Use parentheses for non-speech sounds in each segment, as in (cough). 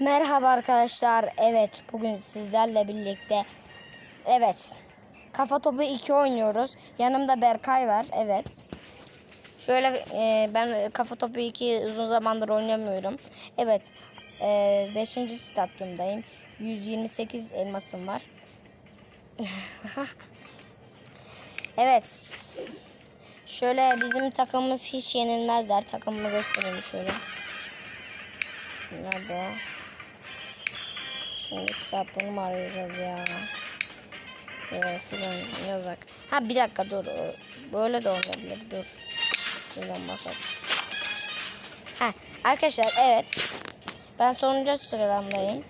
Merhaba arkadaşlar. Evet bugün sizlerle birlikte evet kafa topu 2 oynuyoruz. Yanımda Berkay var. Evet. Şöyle e, ben kafa topu 2 uzun zamandır oynamıyorum. Evet. 5. stadyumdayım. 128 elmasım var. (laughs) evet. Şöyle bizim takımımız hiç yenilmezler. Takımımı göstereyim şöyle. Nerede o? Şimdi iki saat bunu mu arayacağız ya? Böyle şuradan yazak. Ha bir dakika dur. Böyle de olabilir. Dur. Şuradan bakalım. Ha arkadaşlar evet. Ben sonuncu sıralamdayım.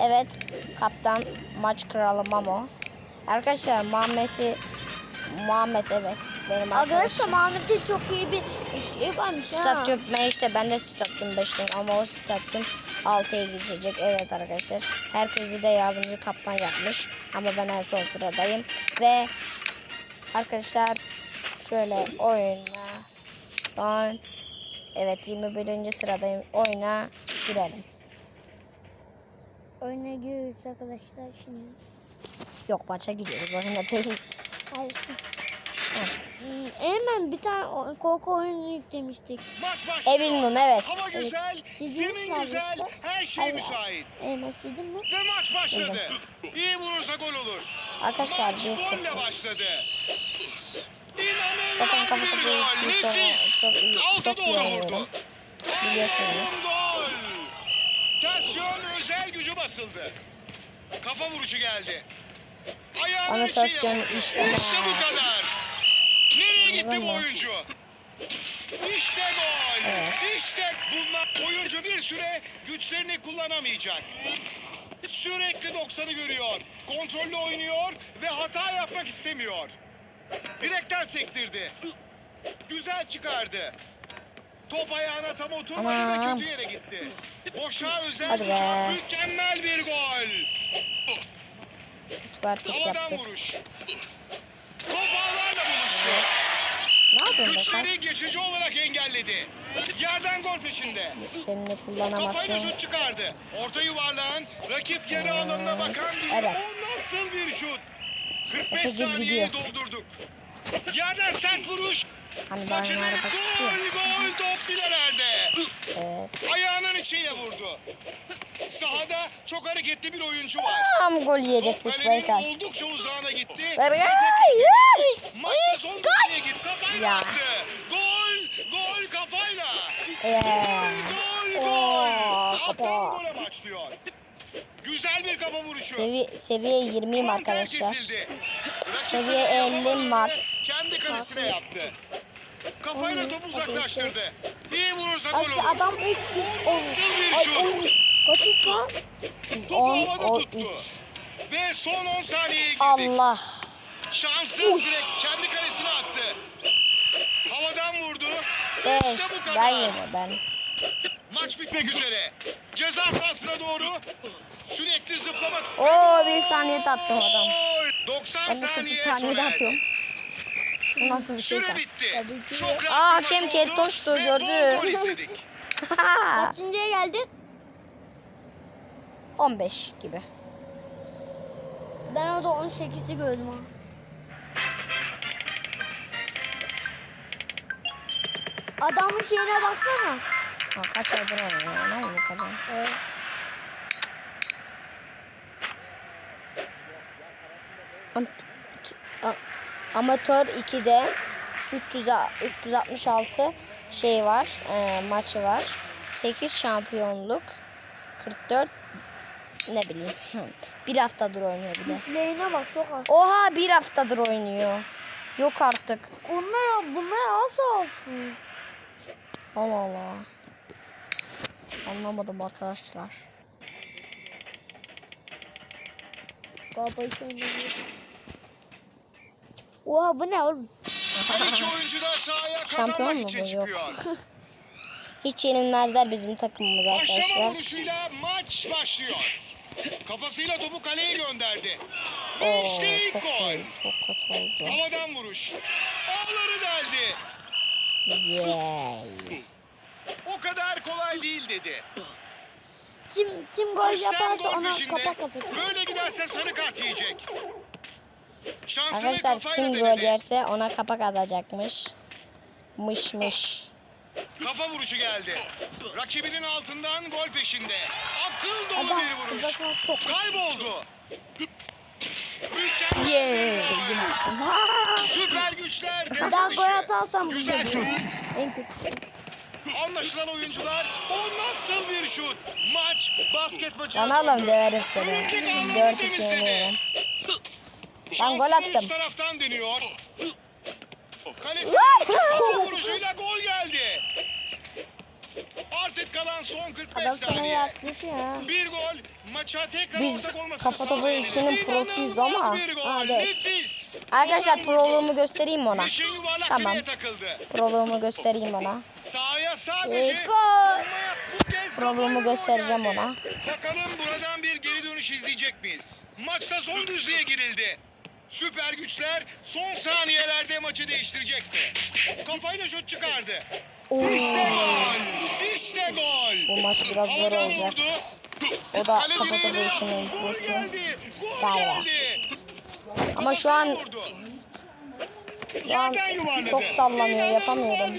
Evet. Kaptan maç kralı Mamo. Arkadaşlar Muhammed'i Muhammed evet benim Arkadaşlar arkadaşım. Muhammed'in çok iyi bir şey varmış ha. Stadyum ben işte ben de stadyum 5'teyim ama o stadyum 6'ya geçecek. Evet arkadaşlar. Herkesi de yardımcı kaptan yapmış. Ama ben en son sıradayım. Ve arkadaşlar şöyle oyuna şu an evet 21. sıradayım. Oyuna girelim. Oyuna giriyoruz arkadaşlar şimdi. Yok maça gidiyoruz. Oyuna değil. Hemen bir tane korku oyunu yüklemiştik. Maç başlıyor. Evet. Hava güzel, Sizin zemin mi güzel, her şey Hayır. müsait. Hemen sildim mi? Ve maç başladı. İyi vurursa gol olur. Arkadaşlar Maç 1-0. golle başladı. Zaten İnanılmaz bir iki çok, Nefis. Alta doğru vurdu. Biliyorsunuz. Gol. Tasyon özel gücü basıldı. Kafa vuruşu geldi. Ayağının Ama içiyle Tasyon vurdu. işlemez. İşte bu kadar. Nereye gitti bu oyuncu? İşte gol. İşte bunlar oyuncu bir süre güçlerini kullanamayacak. Sürekli 90'ı görüyor. Kontrollü oynuyor ve hata yapmak istemiyor. Direkten sektirdi. Güzel çıkardı. Top ayağına tam oturmadı ve kötü yere gitti. Boşa özel be. Mükemmel bir gol. Havadan yaptık. vuruş. Top ağlarla buluştu. Ne yapıyorsun? Güçleri geçici olarak engelledi. Yerden gol peşinde. Kendini Kafayla kullanamazsın. şut çıkardı. Orta yuvarlağın rakip yarı alanına bakan bir Evet. nasıl bir şut? 45 Efegil saniyeyi gidiyor. doldurduk. Yerden sert vuruş. Hani Maçın gol gol top bilelerde. Evet. Ayağının içiyle vurdu. Sahada çok hareketli bir oyuncu var. Tam gol Top yiyecektik kalenin Berkay. oldukça uzağına gitti. Berkay! Maçta son düzlüğe git kafayla Ya. attı. Gol, gol kafayla. Ee, Gol, gol. Oo, Alttan kafa. gol amaçlıyor. Güzel bir kafa vuruşu. sevi seviye 20'yim Korner arkadaşlar. kesildi. Rakip Seviye kaleye 50 havalandı, max. Kendi kalesine yaptı. Kafayla topu uzaklaştırdı. İyi vurursa gol olur. adam 3 biz 10. Nasıl bir Ay şut? 10. Lan? Topu 10 havada o tuttu. 3. Ve son 10 saniyeye girdik. Allah. Şanssız direkt kendi kalesine attı. Havadan vurdu. 5. İşte bu Ben kadar. yeme ben. Maç bitmek üzere. Ceza sahasına doğru sürekli zıplama. Oo bir saniye tattım adam. Gol! 90 Ben de 0 saniye saniyede sonra. atıyorum. Bu nasıl bir şeyse. Süre bitti. Tabii ki. Çok rahat Aa, bir maç hakem oldu Keltoş'tu, gördü. (laughs) Kaçıncıya geldin? 15 gibi. Ben orada 18'i gördüm ha. Adamın şeyine baksana. Ha, kaç aydır oynuyor lan bu kadar. Evet. Ant- t- a- Amatör 2'de 300 366 şey var, e, maçı var. 8 şampiyonluk, 44 ne bileyim. (laughs) bir haftadır oynuyor bir de. Güçlerine bak çok az. Oha bir haftadır oynuyor. Yok artık. Bunlar, bunlar az olsun. Allah Allah. Anlamadım arkadaşlar. Baba hiç oynamıyor. Oha bu ne oğlum? Her iki oyuncu da sahaya Şampiyon kazanmak mu için bu? Yok. çıkıyor. (laughs) Hiç yenilmezler bizim takımımız Başlama arkadaşlar. vuruşuyla maç başlıyor. Kafasıyla topu kaleye gönderdi. Oo, İşte ilk çok gol. iyi, çok kötü oldu. Havadan vuruş. Ağları deldi. Yay. O kadar kolay değil dedi. Tim, tim gol Üstten yaparsa gol ona peşinde. kapak atacak. Böyle giderse sarı kart yiyecek. Şansını Arkadaşlar kim gol denedi. yerse ona kapak atacakmış. Mış mış. Kafa vuruşu geldi. Rakibinin altından gol peşinde. Akıl dolu Adam bir vuruş. Kayboldu. Yeah. Süper güçler daha gol atarsam Güzel şut. En kötüsü. Anlaşılan oyuncular o nasıl bir şut? Maç basket maçı. Lan oğlum döverim seni. Örümcek ağlarını 4-2 temizledi. yeniyorum. Şanslı gol attım. taraftan dönüyor. (laughs) Kalesi vuruşuyla gol geldi. Artık kalan son 45 Adam sana saniye. yapmış ya. Bir gol maça tekrar Biz ortak olmasını kafa topu sağlayan işinin prosuyuz ama- bir gol. Ha, evet. Nefis. Arkadaşlar proluğumu göstereyim ona. Beşin yuvarlak Tamam. direğe takıldı. Proluğumu göstereyim ona. Sahaya sadece İyi gol. savunmaya bu kez Proluğumu gol göstereceğim geldi. ona. Bakalım buradan bir geri dönüş izleyecek miyiz? Maçta son düzlüğe girildi. Süper güçler son saniyelerde maçı değiştirecek mi? Kafayla şut çıkardı. İşte gol. İşte gol. Bu maç biraz zor olacak. vurdu. O da Kale kafa topu yaptı. Gol geldi. Gol geldi. Ama şu an yuvarladı. çok sallanıyor yapamıyorum.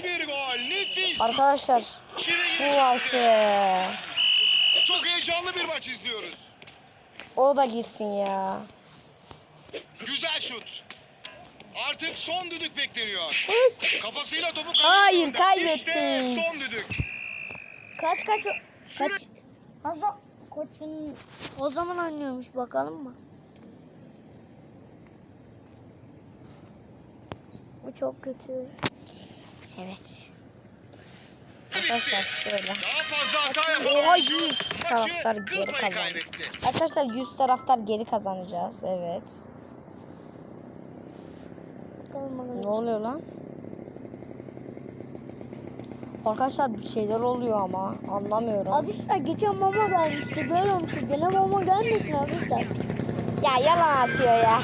Arkadaşlar bu altı. Çok heyecanlı bir maç izliyoruz. O da girsin ya. Güzel şut. Artık son düdük bekleniyor. Kafasıyla topu Hayır, kaybettik. kaybettik. İşte son düdük. Kaç kaç kaç. Fazla koçun o zaman oynuyormuş bakalım mı? Bu çok kötü. Evet. Arkadaşlar şöyle. Daha fazla hata yapan Oha, oyuncu yüz maçı taraftar kıl geri kazandı. Arkadaşlar 100 taraftar geri kazanacağız. Evet. Bakalım. Ne oluyor lan? Arkadaşlar bir şeyler oluyor ama anlamıyorum. Arkadaşlar geçen mama gelmişti. Böyle olmuştu. Gene mama gelmesin arkadaşlar. Ya yalan atıyor ya.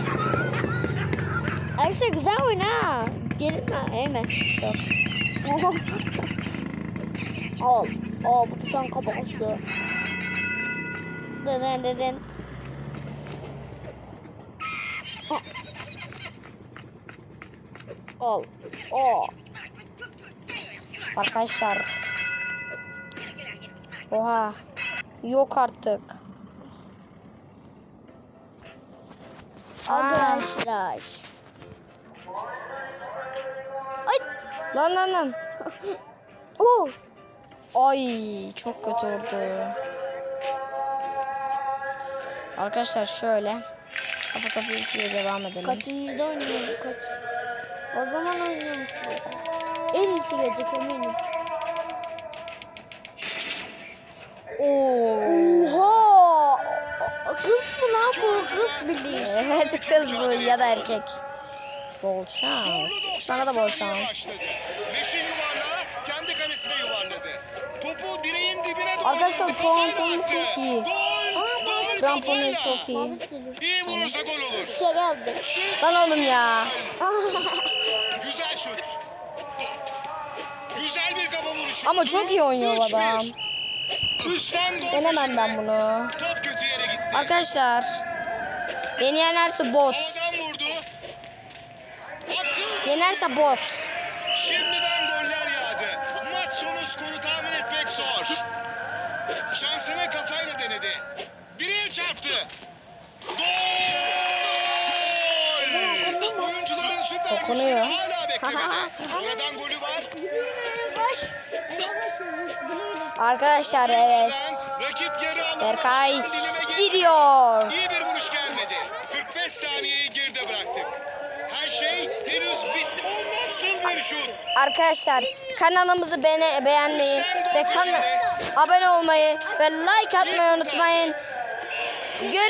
Arkadaşlar güzel oyun ha. Gelin mi? Hemen. Yok. Al. Al bu sen kapakası. Deden deden. Al. Al. Arkadaşlar. Oha. Yok artık. Arkadaşlar. Ay. lan lan lan. (laughs) Oh. Ay çok kötü oldu. Arkadaşlar şöyle. Kafa topu ikiye devam edelim. Kaçıncıda oynuyoruz kaç? O zaman oynuyormuş bu. En iyisi gelecek eminim. Oo. Oha! Kız bu lan bu kız bilir. (laughs) Evet kız bu ya da erkek. Bol şans. 90 Sana da bol şans. Beşin yuvarlağı kendi kalesine yuvarladı. Topu direğin dibine doğru Arkadaşlar, kramponu çok iyi. Kramponu çok iyi. İyi vurursa gol olur. Şey geldi. Lan oğlum ya. (laughs) Şut. Güzel bir kafa vuruşu. Ama çok iyi oynuyor 3-1. adam. Üstten gol Denemem peşinde. ben bunu. Top kötü yere gitti. Arkadaşlar. Beni yenerse bot. Havadan vurdu. Akıl. Yenerse bot. Şimdiden goller yağdı. Maç sonu skoru tahmin etmek zor. Şansını kafayla denedi. Direğe çarptı. Gol! Oyuncuların süper Dokunuyor. Oradan golü var. Arkadaşlar evet. Rakip yarı alanda Berkay gidiyor. İyi bir vuruş gelmedi. 45 saniyeyi geride bıraktık. Her şey henüz bitti. O nasıl bir şut? Arkadaşlar kanalımızı beğene, beğenmeyi ve kana- abone olmayı ve like atmayı unutmayın. Gör